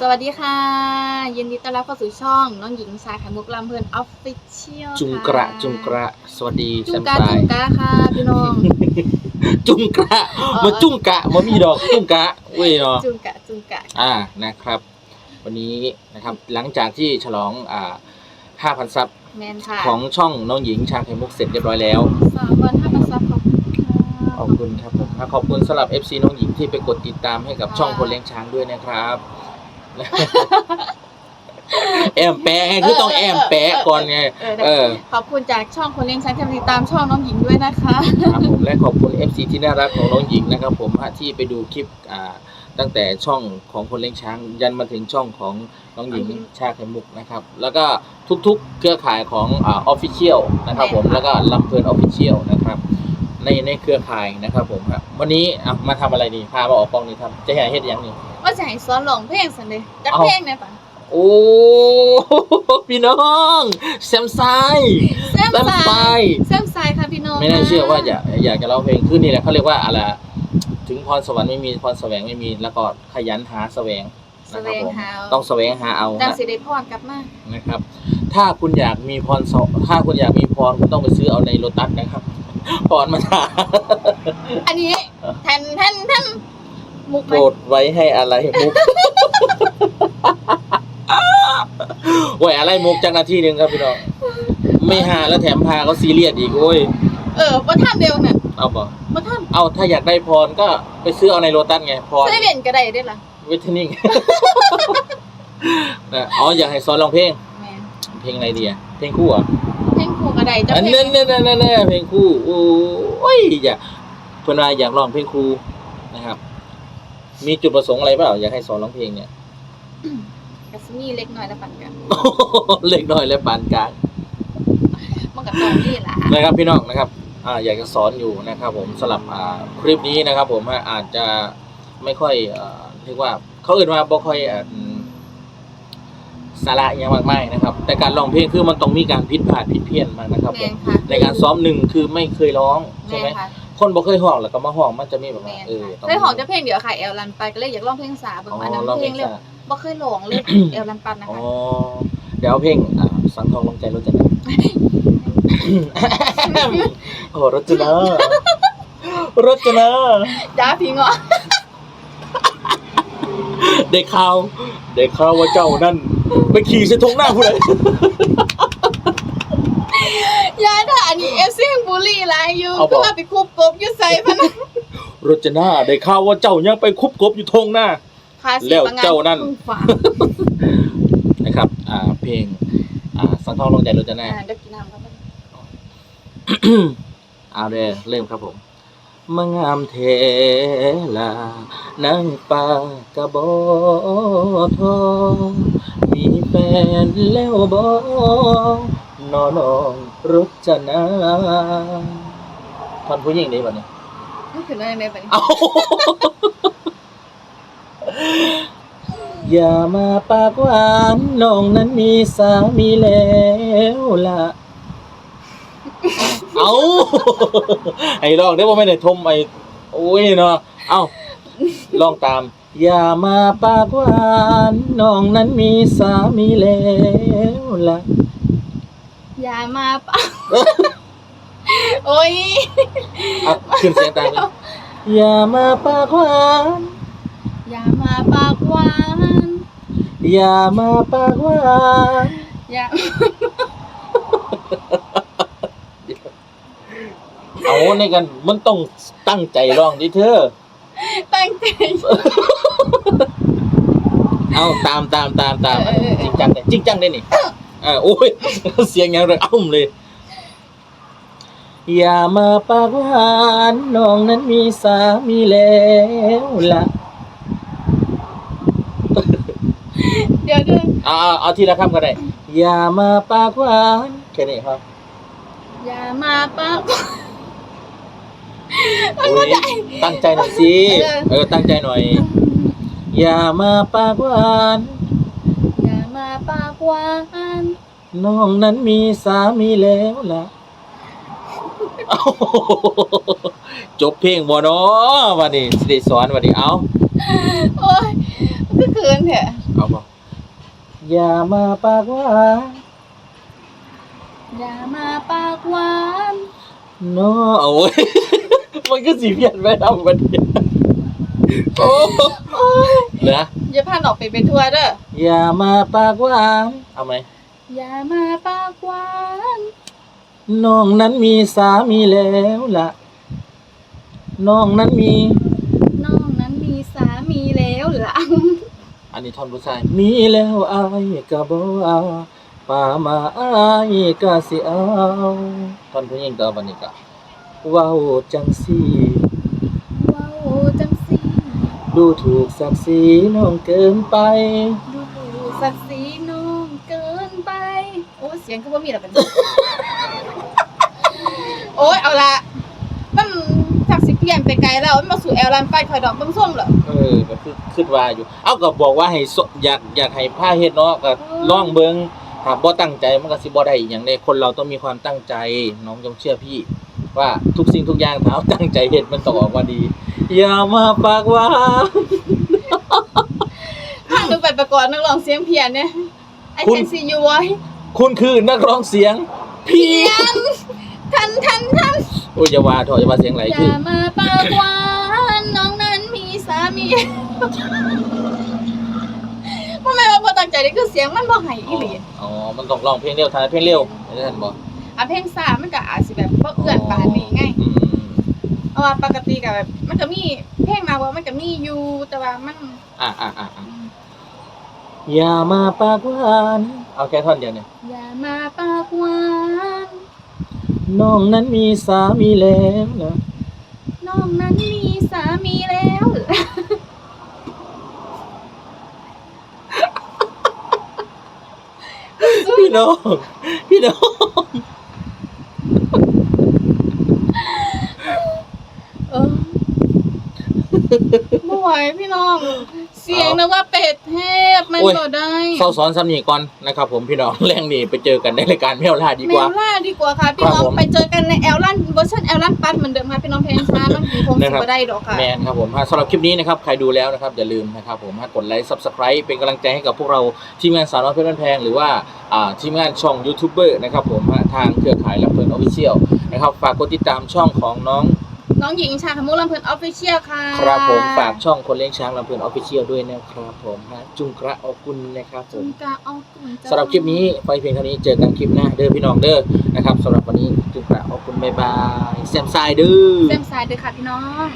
สวัสดีค่ะ ยินดีต้อนรับเข้าสู่ช่อง น้องหญิงชายไข่มุกลำเพลินออฟฟิเชียลจุงกระจุงกระสวัสดีจุแซงมกระสาจุยงกระค่ะพี่น้อง จุงกระมาจุงกะมามีดอกจุงกะเว้ยเนาะจุงกระจุงกระอ่านะครับ วันนี้นะครับหลังจากที่ฉลองอ่า5,000ซับแมนค่ะของช่องน้องหญิงชาไข่มุกเสร็จเรียบร้อยแล้วสามวันห้าพันซับขอบคุณค่ะขอบคุณครับผมอะขอบคุณสำหรับ FC น้องหญิงที่ไปกดติดตามให้กับช่องคนเลี้ยงช้างด้วยนะครับ แอมแปะไงคือต้องแอมแปะก่อนไงเออเออขอบคุณจากช่องคนเลี้ยงช้างที่มาติดตามช่องน้องหญิงด้วยนะคะครับผมและขอบคุณ FC ที่น่ารักของน้องหญิงนะครับ ผมฮะที่ไปดูคลิปอ่าตั้งแต่ช่องของคนเลี้ยงช้าง ยันมาถึงช่องของน้องหญิงน้องหญิงชาไข่มุกนะครับ แล้วก็ทุกๆ เครือข่ายของอ่าออฟฟิเชียลนะครับ ผมแม่ค่ะแล้วก็ลำเพลินออฟฟิเชียลนะครับ ในในเครือข่ายนะครับผมครับวันนี้อะมาทำอะไรดีพามาออกกล้องนี่ทำจะเห็นเฮ็ดหยังนี่ ว่าจะให้ซ้อนหลงเพลงสันเลยจักเอาเพลงเนี่ยปะโอ้ พี่น้องแซมไซแซมแซมไซไซแซมไซค่ะพี่น้องไม่น่าเชื่อว่าอยากอยากจะร้องเพลงคือนี่แหละเขาเรียกว่าอะไรถึงพรสวรรค์ไม่มีพรแสวงไม่มีแล้วก็ขยันหาแสวงแสนะควรับงผมหาต้องแสวงหาเอาจังนะสิได้พรกลับมานะครับ ถ้าคุณอยากมีพรสถ้าคุณอยากมีพรคุณต้องไปซื้อเอาในโลตัสนะครับพรมาหาอันนี้แทนแทนแทน มุกไหโปมรดไว้ให้อะไรมุก โอ้ยอะไรมุกจากนาทีหนึ่งครับพี่น้อง ไม่หาแล้วแถมพาเขาซีเรียสอีกโอ้ย เออว่าท่านเดียวน่ะเอาบ่ว่าท่านเอาถ้าอยากได้พรก็ไปซื้อเอาในโลตัสไงพรเซเว่นก็ได้ได้ล่ะเวทเทนนิ่ง นะอ๋ออยากให้สอนร้องเพลง แม่นเพลงอะไรดีอะเพลงคู่เหรอะเพลงคู่ก็ได้เจ้าอันเพลนั้นงนั่นนั่นนั่นเพลงคู่ โอ้ยอยากเพื่อนว่าอยากร้องเพลงคู่นะครับ มีจุดประสงค์อะไรเปล่าอยากให้สอนร้องเพลงเนี่ย กัสมีเล็กน้อยแล้วปันกันเล็กน้อยและปานกลางมันกับตอนนี้ล่ะนะครับพี่น้องนะครับอ่าอยากจะสอนอยู่นะครับ ผมสำหรับอ่าคลิปนี้นะครับ ผมอะอาจจะไม่ค่อยเอ่อเรียกว่าเขาเอื่นว่าบ่ค่อยอะอืมสาระอหยังมากมายนะครับ แต่การร้องเพลงคือมันต้องมีการผิดพลาดผิดเพี้ยนมากนะครับผแม่มนค่ะในการซ้อมหนึ่งคือไม่เคยร้องใช่แม่ไหมนค่ะ คนบ่เคยห้องแล้วก็มาห้องมันจะมีแบบแม่ว่านเออค่ะเคยหองจะเพลงเดียวค่ะเอลลันไปก็เลยอยากร้องเพลงสาเบิ่งอ๋ออันนั้นร้องเพเพลลงงเลยสาบ่เคยร้องเลยเอลลันปันนะอ๋อคะเดี๋ยวเอาเพลงอ่าสังทองลงใจรถจะนะโอ้รถจะนะรถจะนะจ้าพี่งอได้ข่าวได้ข่าวว่าเจ้านั่นไปขี่เส้นทงหน้าผู้ใดยาด่าอั นนี้เอฟซีบุรีหลายอยู่ก็ว่าไปคุบกบอยู่ใส่พะนะรถจะหน้าได้ข่าวว่าเจ้ายังไปคุบกบอยู่ทงหน้า ภาษีแล้วเจ้านั่นครึ่งฝานะครับ อ่า เพลง อ่า สังทองลงใจรถจะหน้าอ่าเดี๋ยวกินน้ำครับเอาเลยเริ่มครับผมมางามเทลานางปากระบอทอมีแฟนแล้วบอ นอนองรถจะนาท่อนผู้หญิงได้ป่ะเนี่ยนี่คืออะไรในปะเนี่ยเอาอย่ามาปากหวานน้องนั้นมีสามีแล้วล่ะ เอาไอ้ลองได้ว่าไม่ได้ทมไอ้โอ้ยเนาะเอาลองตาม อย่ามาปากหวานน้องนั้นมีสามีแล้วล่ะ อย่ามาปะโอ้ยเอาขึ้นเสียงตามเลยอย่ามาปากหวานอย่ามาปากหวานอย่ามาปากหวานอย่าเอาในกัน มันต้องตั้งใจร้องดิเธอ ตั้งใจเอาตามตามตามตามเออเออเออจริงจังเลยจริงจังได้นี่เออโอ้ย เสียงอย่างระอ้ำเลย อย่ามาปากหวานน้องนั้นมีสามีแล้วล่ะเดี๋ยวเดี๋ยวเอาเอาเอาทีละคำก็ได้ อย่ามาปากหวานแค่นี้ครับอย่ามาปากหวานโอ้ยตั้งใจหน่อยสิ เออ เออ ตั้งใจหน่อย อย่ามาปากหวานอย่ามา ปากหวานน้องนั้นมีสามีแล้วล่ะเอ้าจบเพลงบ่เนาะวันนี้สิได้สอนวันนี้เอาโอ้ยคือคืนเถอะเอาบ่อย่ามาปากหวานอย่ามาปากหวานเนาะโอ้ยมันก็สีเพี้ยนไปทำกันเดียว โอ้เหรออย่าพานออกไปไปทัวร์เด้ออย่ามาปากหวานเอาไหมอย่ามาปากหวานน้องนั้นมีสามีแล้วล่ะน้องนั้นมีน้องนั้นมีสามีแล้วหลังอันนี้ท่อนผู้ชายมีแล้วอายก็บ่เอาป่ามาอายก็สิเอาท่อนผู้หญิงต่อบันนี้ก็เว้าจังสีว้าวจังสิ ดูถูกศักดิ์ศรีน้องเกินไป ดูสักสีน้องเกินไป โอ้เสียงคือว่ามีหรอเป็น โอ้ยเอาละมันจากสิเปลี่ยนไปไกลแล้วมันมาสู่แอลลันไปคอยดอกต้มส้มเหรอเออก็คือคิดว่าอยู่ เอ้าก็บอกว่าให้สอยากอยากให้ผ้าเฮ็ดเนาะก็ลองเบิ่งถ้าบ่ตั้งใจมันก็สิบ่ได้อีหยังเด้คนเราต้องมีความตั้งใจ น้องจงเชื่อพี่ ว่าทุกสิ่งทุกอย่างถ้าเอาตั้งใจเฮ็ดมันต้องออกมาดี อย่ามาปากหวานถ้าหนูไปประกวดนักร้องเสียงเพี้ยนเนี่ย I คุณ can see you voice คุณคือนักร้องเสียง เพี้ยนทันทันทันโอ้ยอย่าว่าเถอะอย่าว่าเสียงไหลอย่าคือมาปากหวานน้องนั้นมีสามีว่าแม่ว่าบ่ตั้งใจนี่คือเสียงมันบ่ให้อีหลีอ๋อ มันต้องร้องเพลงเร็วทานเพลงเร็วไม่ได้ท่านบอก อะเพลงสามันก็อาจสิแบบบ่เอื้อนปานนี้ไงอืมเพราะว่าปกติก็แบบมันก็มีเพลงมาว่ามันก็มีอยู่แต่ว่ามันอะอะอะอะอย่ามาปากหวานเอาแค่ท่อนเดียวเนี่ยอย่ามาปากหวานน้องนั้นมีสามีแล้วนะน้องนั้นมีสามีแล้วพี่น้องพี่น้อง เออ บ่ไหวพี่น้อง เสียงนะว่าเป็ดเทพมันบ่ได้เศร้าสอนซ้ำนี่ก่อนนะครับผมพี่น้องแรงนี่ไปเจอกันในรายการเมียวลาดีแมกว่า วล่าดีกว่าค่ะพี่น้อครับงผมไปเจอกันในแอลลันเวอร์ชันแอลลันปัดเหมือนเดิมค่ะพี่น้องเพลงช้าน้องผีคงนะสิครับบ่ได้ดอกค่ะ แมนครับผมฮะสำหรับคลิปนี้นะครับ ใครดูแล้วนะครับ อย่าลืมนะครับผมฮะกดไลค์ subscribe เป็นกำลังใจให้กับพวกเราทีมงานสาวน้อยเพชรบ้านแพง หรือว่าอ่าทีมงานช่องยูทูบเบอร์นะครับผมฮะทางเครือข่ายลำเพลินออฟฟิเชียลนะครับ ฝากกดติดตามช่องของน้อง น้องหญิงชาขมุกลำเพลินออฟฟิเชียลค่ะครับผมฝากช่องคนเลี้ยงช้างลำเพลินออฟฟิเชียลด้วยนะครับผมฮะจุงกระออกคุณนะครับผจุมงกาเอากุ่นจ้าสำหรับคลิปนี้ไปเพียงเท่านี้เจอกันคลิปหน้าเด้อพี่น้องเด้อนะครับสำหรับวันนี้จุงกระออกคุณบ๊ายบายแซมไซด์เด้อ เต็มสายเด้อค่ะพี่น้อง